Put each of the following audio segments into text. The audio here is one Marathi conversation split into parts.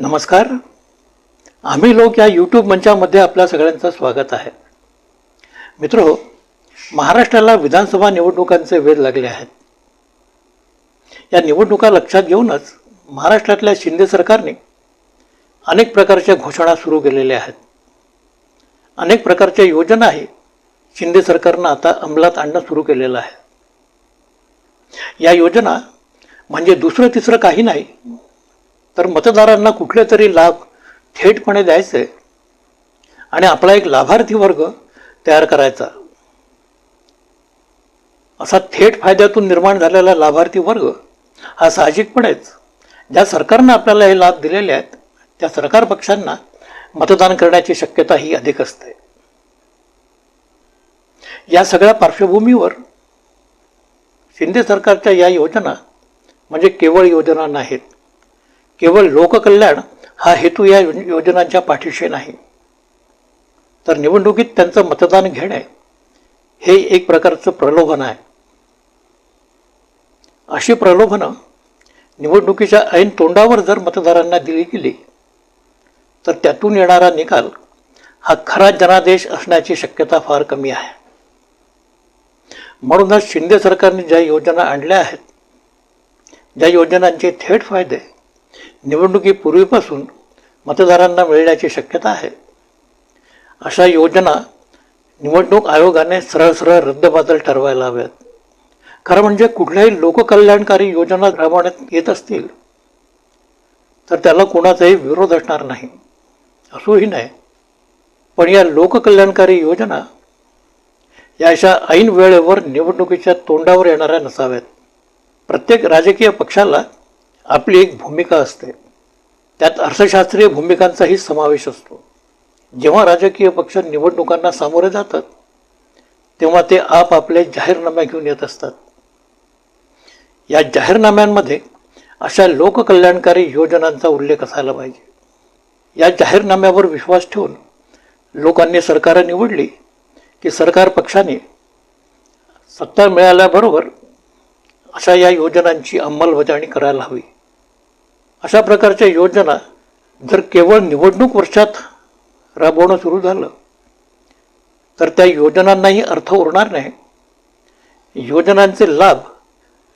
नमस्कार. आम्ही लोक या यूट्यूब मंचामध्ये आपल्या सगळ्यांचं स्वागत आहे. मित्रो महाराष्ट्राला विधानसभा निवडणुकांचे वेध लागले आहेत. या निवडणुका लक्षात घेऊनच महाराष्ट्रातल्या शिंदे सरकारने अनेक प्रकारच्या घोषणा सुरू केलेल्या आहेत. अनेक प्रकारच्या योजनाही शिंदे सरकारनं आता अंमलात आणणं सुरू केलेलं आहे. या योजना म्हणजे दुसरं तिसरं काही नाही तर मतदारांना कुठले तरी लाभ थेटपणे द्यायचे. आणि आपला एक लाभार्थी वर्ग तयार करायचा. असा थेट फायद्यातून निर्माण झालेला लाभार्थी वर्ग हा साहजिकपणेच ज्या सरकारनं आपल्याला हे लाभ दिलेले आहेत त्या सरकार पक्षांना मतदान करण्याची शक्यता ही अधिक असते. या सगळ्या पार्श्वभूमीवर शिंदे सरकारच्या या योजना म्हणजे केवळ योजना नाहीत केवळ लोककल्याण हा हेतू या योजनांच्या पाठीशी नाही. तर निवडणुकीत त्यांचं मतदान घेणे हे एक प्रकारचं प्रलोभन आहे. अशी प्रलोभनं निवडणुकीच्या ऐन तोंडावर जर मतदारांना दिली गेली तर त्यातून येणारा निकाल हा खरा जनादेश असण्याची शक्यता फार कमी आहे. म्हणूनच शिंदे सरकारने ज्या योजना आणल्या आहेत ज्या योजनांचे थेट फायदे निवडणुकीपूर्वीपासून मतदारांना मिळण्याची शक्यता आहे. अशा योजना निवडणूक आयोगाने सरळ सरळ रद्दबातल ठरवायला हव्यात. खरं म्हणजे कुठल्याही लोककल्याणकारी योजना राबवण्यात येत असतील तर त्याला कोणाचाही विरोध असणार नाही. असूही नाही. पण या लोककल्याणकारी योजना या अशा ऐन वेळेवर निवडणुकीच्या तोंडावर येणाऱ्या नसाव्यात. प्रत्येक राजकीय पक्षाला आपली एक भूमिका असते. त्यात अर्थशास्त्रीय भूमिकांचाही समावेश असतो. जेव्हा राजकीय पक्ष निवडणुकांना सामोरे जातात तेव्हा ते आपापले जाहीरनामे घेऊन येत असतात. या जाहीरनाम्यांमध्ये अशा लोककल्याणकारी योजनांचा उल्लेख असायला पाहिजे. या जाहीरनाम्यावर विश्वास ठेवून लोकांनी सरकारं निवडली की सरकार पक्षाने सत्ता मिळाल्याबरोबर अशा या योजनांची अंमलबजावणी करायला हवी. अशा प्रकारच्या योजना जर केवळ निवडणूक वर्षात राबवणं सुरू झालं तर त्या योजनांनाही अर्थ उरणार नाही. योजनांचे लाभ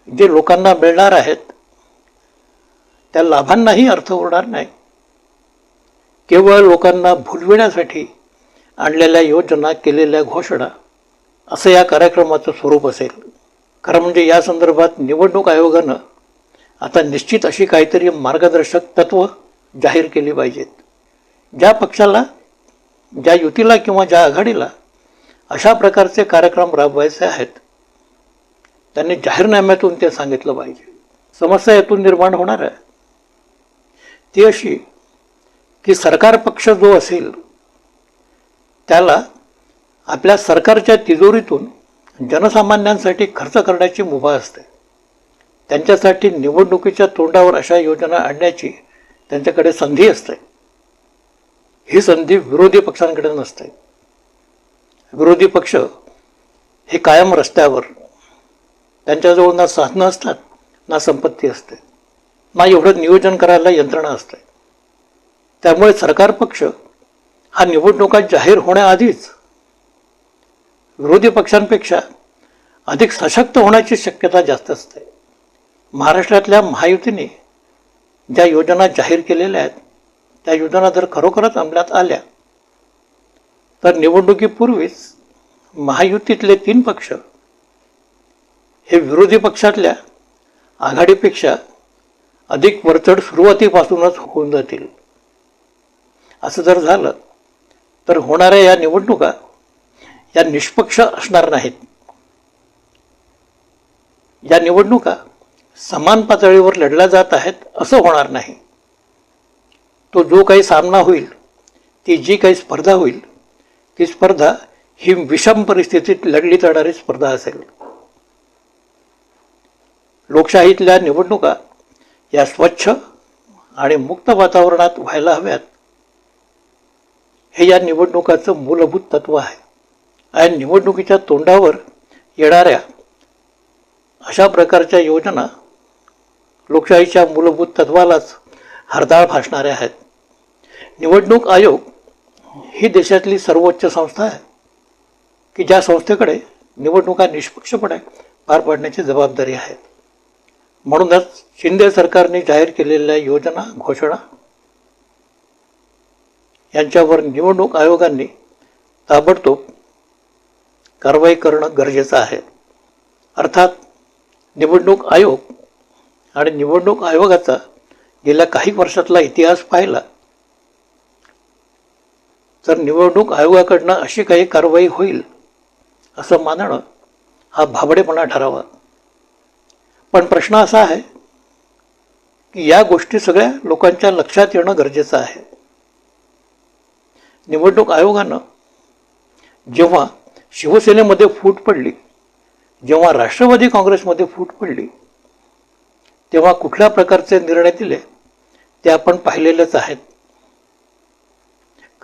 जे लोकांना मिळणार आहेत त्या लाभांनाही अर्थ उरणार नाही. केवळ लोकांना भुलविण्यासाठी आणलेल्या योजना केलेल्या घोषणा असं या कार्यक्रमाचं स्वरूप असेल. खरं म्हणजे या संदर्भात निवडणूक आयोगानं आता निश्चित अशी काहीतरी मार्गदर्शक तत्व जाहीर केली पाहिजेत. ज्या पक्षाला ज्या युतीला किंवा ज्या आघाडीला अशा प्रकारचे कार्यक्रम राबवायचे आहेत त्यांनी जाहीरनाम्यातून ते सांगितलं पाहिजे. समस्या यातून निर्माण होणार आहे. ती अशी की सरकार पक्ष जो असेल त्याला आपल्या सरकारच्या तिजोरीतून जनसामान्यांसाठी खर्च करण्याची मुभा असते. त्यांच्यासाठी निवडणुकीच्या तोंडावर अशा योजना आणण्याची त्यांच्याकडे संधी असते. ही संधी विरोधी पक्षांकडे नसते. विरोधी पक्ष हे कायम रस्त्यावर त्यांच्याजवळ ना साधनं असतात ना संपत्ती असते ना एवढं नियोजन करायला यंत्रणा असते. त्यामुळे सरकार पक्ष हा निवडणुका जाहीर होण्याआधीच विरोधी पक्षांपेक्षा अधिक सशक्त होण्याची शक्यता जास्त असते. महाराष्ट्रातल्या महायुतीने ज्या योजना जाहीर केलेल्या आहेत त्या योजना जर खरोखरच अंमलात आल्या तर निवडणुकीपूर्वीच महायुतीतले तीन पक्ष हे विरोधी पक्षातल्या आघाडीपेक्षा अधिक वरचढ सुरुवातीपासूनच होऊन जातील. असं जर झालं तर होणाऱ्या या निवडणुका या निष्पक्ष असणार नाहीत. या निवडणुका समान पातळीवर लढल्या जात आहेत असं होणार नाही. तो जो काही सामना होईल ती जी काही स्पर्धा होईल ती स्पर्धा ही विषम परिस्थितीत लढली जाणारी स्पर्धा असेल. लोकशाहीतल्या निवडणुका या स्वच्छ आणि मुक्त वातावरणात व्हायला हव्यात. हे या निवडणुकाचं मूलभूत तत्व आहे. आणि निवडणुकीच्या तोंडावर येणाऱ्या अशा प्रकारच्या योजना लोकशाहीच्या मूलभूत तत्वालाच हरताळ फासणारे आहेत. निवडणूक आयोग ही देशातली सर्वोच्च संस्था आहे की ज्या संस्थेकडे निवडणुका निष्पक्षपणे पार पाडण्याची जबाबदारी आहे. म्हणूनच शिंदे सरकारने जाहीर केलेल्या योजना घोषणा यांच्यावर निवडणूक आयोगांनी ताबडतोब कारवाई करणं गरजेचं आहे. अर्थात निवडणूक आयोग आणि निवडणूक आयोगाचा गेल्या काही वर्षातला इतिहास पाहिला. तर निवडणूक आयोगाकडनं अशी काही कारवाई होईल असं मानणं हा भाबडेपणा ठरावा. पण प्रश्न असा आहे की या गोष्टी सगळ्या लोकांच्या लक्षात येणं गरजेचं आहे. निवडणूक आयोगानं जेव्हा शिवसेनेमध्ये फूट पडली जेव्हा राष्ट्रवादी काँग्रेसमध्ये फूट पडली तेव्हा कुठल्या प्रकारचे निर्णय दिले ते आपण पाहिलेलेच आहेत.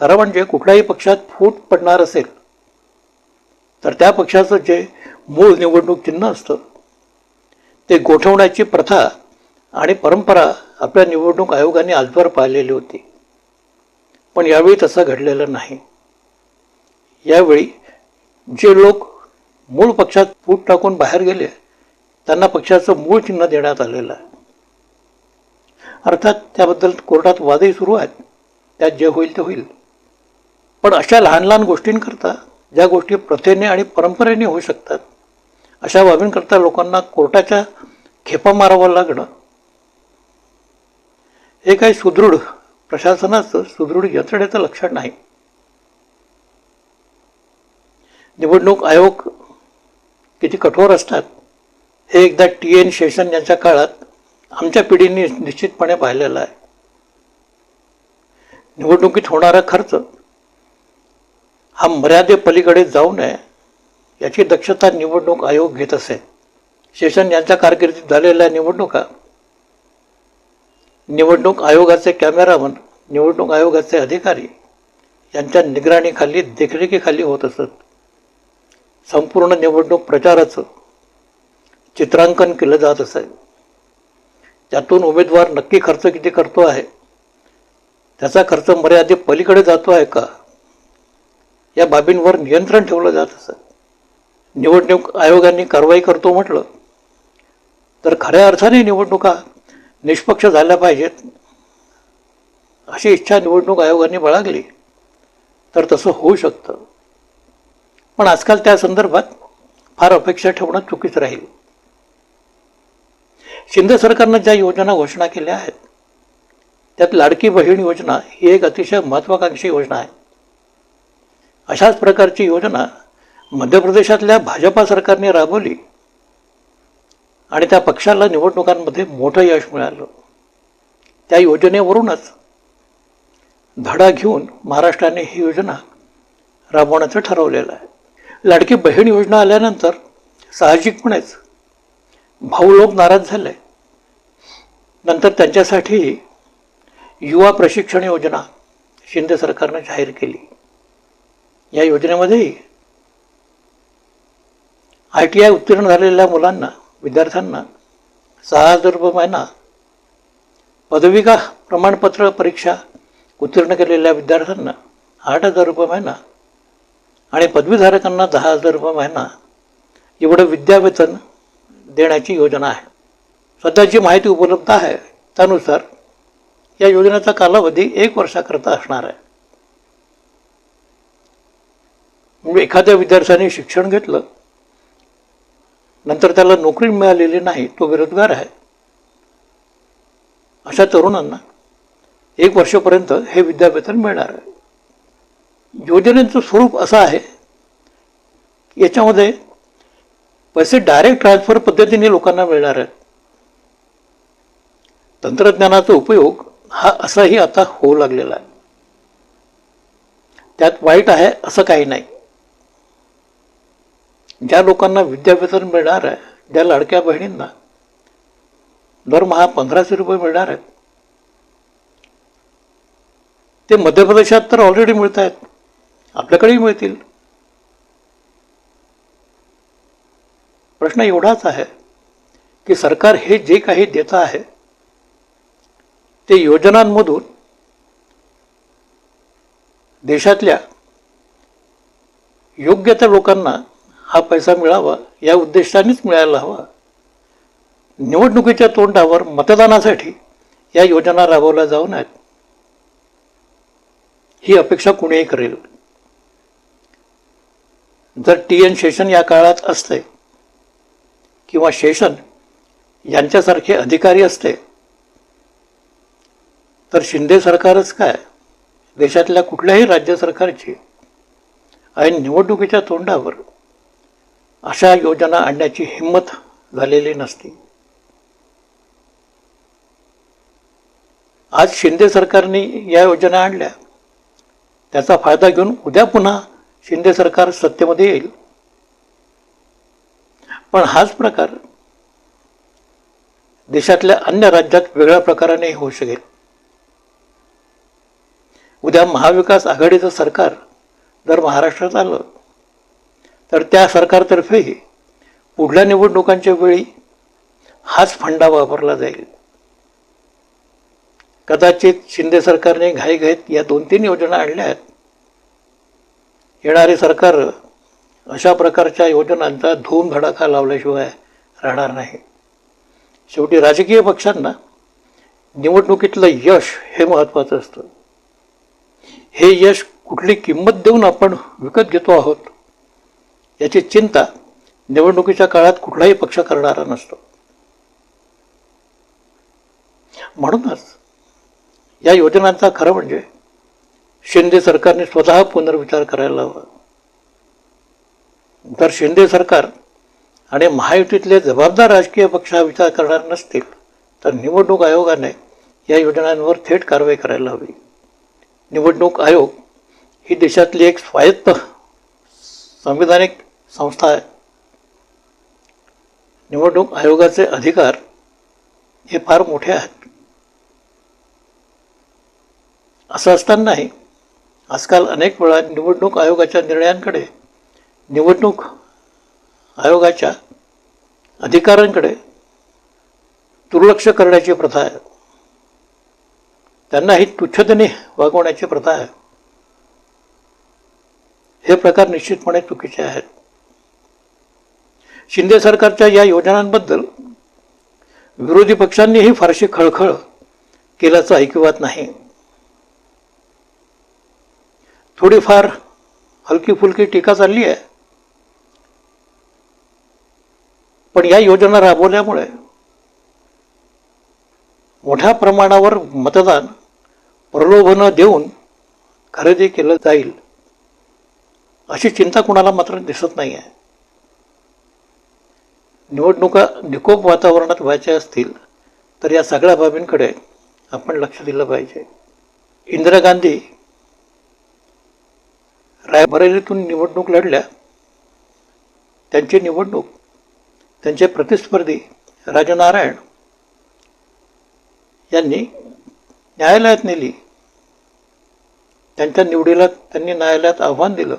खरं म्हणजे कुठल्याही पक्षात फूट पडणार असेल तर त्या पक्षाचं जे मूळ निवडणूक चिन्ह असतं ते गोठवण्याची प्रथा आणि परंपरा आपल्या निवडणूक आयोगाने आजवर पाहिलेली होती. पण यावेळी तसं घडलेलं नाही. यावेळी जे लोक मूळ पक्षात फूट टाकून बाहेर गेले त्यांना पक्षाचं मूळ चिन्ह देण्यात आलेलं आहे. अर्थात त्याबद्दल कोर्टात वादही सुरू आहेत. त्यात जे होईल ते होईल. पण अशा लहान लहान गोष्टींकरता ज्या गोष्टी प्रथेने आणि परंपरेने होऊ शकतात अशा बाबींकरता लोकांना कोर्टाच्या खेपा मारावं लागणं हे काही सुदृढ प्रशासनाचं सुदृढ यंत्रणेचं लक्षण नाही. निवडणूक आयोग किती कठोर असतात हे एकदा टी एन शेषन यांच्या काळात आमच्या पिढीने निश्चितपणे पाहिलेलं आहे. निवडणुकीत होणारा खर्च हा मर्यादे पलीकडे जाऊ नये याची दक्षता निवडणूक आयोग घेत असे. शेषन यांच्या कारकिर्दीत झालेल्या निवडणुका निवडणूक आयोगाचे कॅमेरामन निवडणूक आयोगाचे अधिकारी यांच्या निगराणीखाली देखरेखीखाली होत असत. संपूर्ण निवडणूक प्रचाराचं चित्रांकन केलं जात असे. त्यातून उमेदवार नक्की खर्च किती करतो आहे? त्याचा खर्च मर्यादे पलीकडे जातो आहे का? या बाबींवर नियंत्रण ठेवलं जात असं. निवडणूक आयोगाने कारवाई करतो म्हटलं. तर खऱ्या अर्थाने निवडणुका निष्पक्ष झाल्या पाहिजेत. अशी इच्छा निवडणूक आयोगाने बाळगली. तर तसं होऊ शकतं. पण आजकाल त्या संदर्भात फार अपेक्षा ठेवणं चुकीच राहील. शिंदे सरकारनं ज्या योजना घोषणा केल्या आहेत त्यात लाडकी बहीण योजना ही एक अतिशय महत्त्वाकांक्षी योजना आहे. अशाच प्रकारची योजना मध्य प्रदेशातल्या भाजपा सरकारने राबवली आणि त्या पक्षाला निवडणुकांमध्ये मोठं यश मिळालं. त्या योजनेवरूनच धडा घेऊन महाराष्ट्राने ही योजना राबवण्याचं ठरवलेलं आहे. लाडकी बहीण योजना आल्यानंतर साहजिकपणेच भाऊ लोक नाराज झाले. नंतर त्यांच्यासाठी युवा प्रशिक्षण योजना शिंदे सरकारनं जाहीर केली. या योजनेमध्येही आय टी आय उत्तीर्ण झालेल्या मुलांना विद्यार्थ्यांना सहा हजार रुपये महिना पदविका प्रमाणपत्र परीक्षा उत्तीर्ण केलेल्या विद्यार्थ्यांना आठ हजार रुपये महिना आणि पदवीधारकांना दहा हजार रुपये महिना एवढं विद्यावेतन देण्याची योजना आहे. सध्या जी माहिती उपलब्ध आहे त्यानुसार या योजनेचा कालावधी एक वर्षाकरता असणार आहे. म्हणजे एखाद्या विद्यार्थ्याने शिक्षण घेतलं नंतर त्याला नोकरी मिळालेली नाही तो बेरोजगार आहे. अशा तरुणांना एक वर्षापर्यंत हे विद्यावेतन मिळणार आहे. योजनेचं स्वरूप असं आहे की याच्यामध्ये पैसे डायरेक्ट ट्रान्सफर पद्धतीने लोकांना मिळणार आहेत. तंत्रज्ञानाचा उपयोग हा असाही आता होऊ लागलेला आहे. त्यात वाईट आहे असं काही नाही. ज्या लोकांना विद्यावेतन मिळणार आहे ज्या लाडक्या बहिणींना दरमहा पंधराशे रुपये मिळणार आहेत ते मध्य प्रदेशात तर ऑलरेडी मिळत आहेत. आपल्याकडेही मिळतील. प्रश्न एवढाच आहे की सरकार हे जे काही देत आहे ते योजनांमधून देशातल्या योग्य त्या लोकांना हा पैसा मिळावा या उद्देशानेच मिळायला हवा. निवडणुकीच्या तोंडावर मतदानासाठी या योजना राबवल्या जाऊ नयेत ही अपेक्षा कुणीही करेल. जर टी एन शेषन या काळात असते किंवा शेषन यांच्यासारखे अधिकारी असते तर शिंदे सरकारच काय? देशातल्या कुठल्याही राज्य सरकारची आणि निवडणुकीच्या तोंडावर अशा योजना आणण्याची हिंमत झालेली नसती. आज शिंदे सरकारने या योजना आणल्या. त्याचा फायदा घेऊन उद्या पुन्हा शिंदे सरकार सत्तेमध्ये येईल. पण हाच प्रकार देशातल्या अन्य राज्यात वेगळ्या प्रकाराने होऊ शकेल. उद्या महाविकास आघाडीचं सरकार जर महाराष्ट्रात आलं तर त्या सरकारतर्फेही पुढल्या निवडणुकांच्या वेळी हाच फंडा वापरला जाईल. कदाचित शिंदे सरकारने घाईघाईत या दोन तीन योजना आणल्या आहेत. येणारे सरकार अशा प्रकारच्या योजनांचा धूमधडाका लावल्याशिवाय राहणार नाही. शेवटी राजकीय पक्षांना निवडणुकीतलं यश हे महत्त्वाचं असतं. हे यश कुठली किंमत देऊन आपण विकत घेतो आहोत याची चिंता निवडणुकीच्या काळात कुठलाही पक्ष करणारा नसतो. म्हणूनच या योजनांचा खरं म्हणजे शिंदे सरकारने स्वतः पुनर्विचार करायला हवा तर शिंदे सरकार आणि महायुतीतले जबाबदार राजकीय पक्ष हा विचार करणार नसतील तर निवडणूक आयोगाने या योजनांवर थेट कारवाई करायला हवी. निवडणूक आयोग ही देशातली एक स्वायत्त संविधानिक संस्था आहे. निवडणूक आयोगाचे अधिकार हे फार मोठे आहेत. असं असतानाही आजकाल अनेक वेळा निवडणूक आयोगाच्या निर्णयांकडे निवडणूक आयोगाच्या अधिकाऱ्यांकडे दुर्लक्ष करण्याची प्रथा आहे. त्यांना ही तुच्छतेने वागवण्याची प्रथा आहे. हे प्रकार निश्चितपणे चुकीचे आहेत. शिंदे सरकारच्या या योजनांबद्दल विरोधी पक्षांनीही फारशी खळखळ केल्याचं ऐकिवात नाही. थोडीफार हलकी फुलकी टीका चालली आहे. पण या योजना राबवल्यामुळे मोठ्या प्रमाणावर मतदान प्रलोभनं देऊन खरेदी केलं जाईल अशी चिंता कुणाला मात्र दिसत नाही आहे निवडणुका निकोप वातावरणात व्हायच्या असतील तर या सगळ्या बाबींकडे आपण लक्ष दिलं पाहिजे. इंदिरा गांधी रायबरेलीतून निवडणूक लढल्या त्यांची निवडणूक त्यांचे प्रतिस्पर्धी राजनारायण यांनी न्यायालयात नेली. त्यांच्या निवडीला त्यांनी न्यायालयात आव्हान दिलं.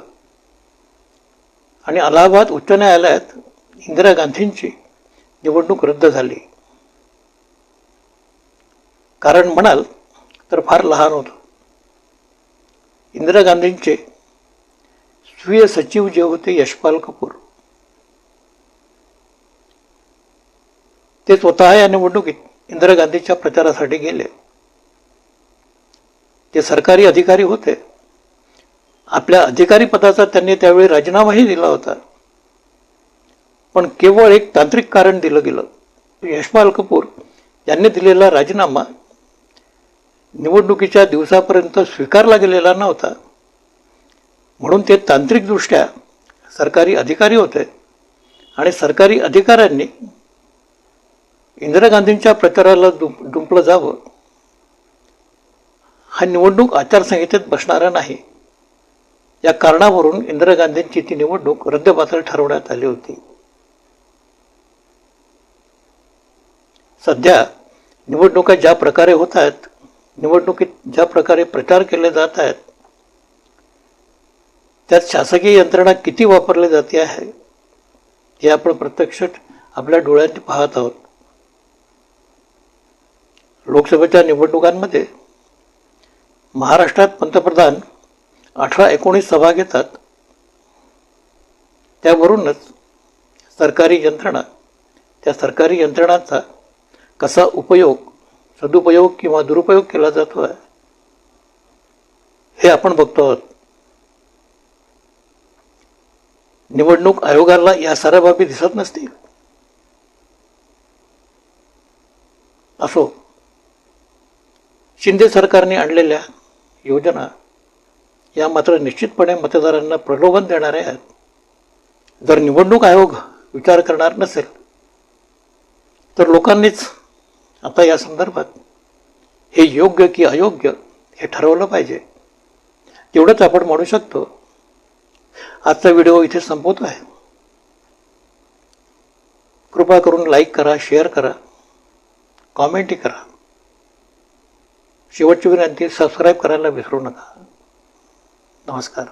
आणि अलाहाबाद उच्च न्यायालयात इंदिरा गांधींची निवडणूक रद्द झाली. कारण म्हणाल तर फार लहान होतं. इंदिरा गांधींचे स्वीय सचिव जे होते यशपाल कपूर. ते स्वतः या निवडणुकीत इंदिरा गांधीच्या प्रचारासाठी गेले. ते सरकारी अधिकारी होते. आपल्या अधिकारी पदाचा त्यांनी त्यावेळी राजीनामाही दिला होता. पण केवळ एक तांत्रिक कारण दिलं गेलं. यशपाल कपूर यांनी दिलेला राजीनामा निवडणुकीच्या दिवसापर्यंत स्वीकारला गेलेला नव्हता. म्हणून ते तांत्रिकदृष्ट्या सरकारी अधिकारी होते आणि सरकारी अधिकाऱ्यांनी इंदिरा गांधींच्या प्रचाराला दुम दुंपलं जावं. हा निवडणूक आचारसंहितेत बसणारा नाही. या कारणावरून इंदिरा गांधींची ती निवडणूक रद्दबातल ठरवण्यात आली होती. सध्या निवडणुका ज्या प्रकारे होत आहेत निवडणुकीत ज्या प्रकारे प्रचार केले जात आहेत त्यात शासकीय यंत्रणा किती वापरली जाते आहे हे आपण प्रत्यक्ष आपल्या डोळ्यांनी पाहत आहोत. लोकसभेच्या निवडणुकांमध्ये महाराष्ट्रात पंतप्रधान अठरा एकोणीस सभा घेतात. त्यावरूनच सरकारी यंत्रणा त्या सरकारी यंत्रणांचा कसा उपयोग सदुपयोग किंवा दुरुपयोग केला जातो आहे हे आपण बघतो आहोत. निवडणूक आयोगाला या साऱ्या बाबी दिसत नसतील. असो शिंदे सरकारने आणलेल्या योजना या मात्र निश्चितपणे मतदारांना प्रलोभन देणाऱ्या आहेत. जर निवडणूक आयोग विचार करणार नसेल तर लोकांनीच आता या संदर्भात हे योग्य की अयोग्य हे ठरवलं पाहिजे. तेवढंच आपण म्हणू शकतो आजचा व्हिडिओ इथे संपवतो आहे. कृपा करून लाईक करा शेअर करा कॉमेंटही करा. शेवटची विनंती सबस्क्राईब करायला विसरू नका. नमस्कार.